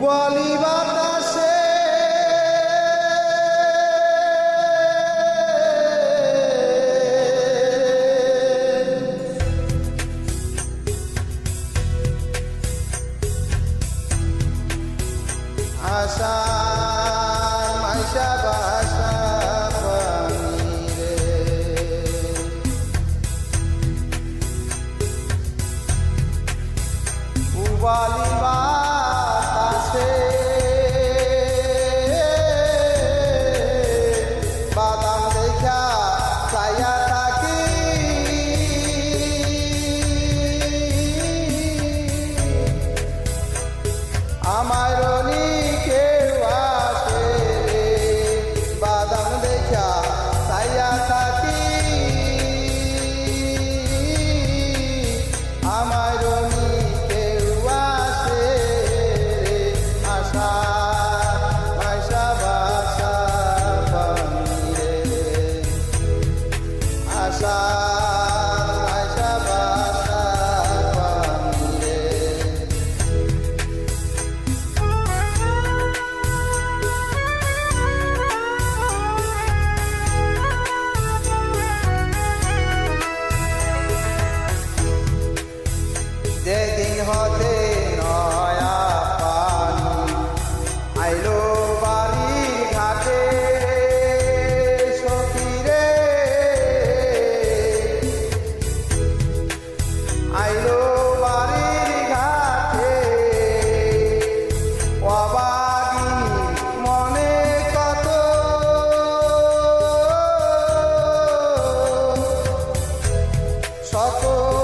পূবালি বাতাসে। আশা I might have হতে নয়া পানি। আইলো বাড়ি ঘাটে সখীরে। আইলো বাড়ির ঘাটে অবাগি মনে কত। সকল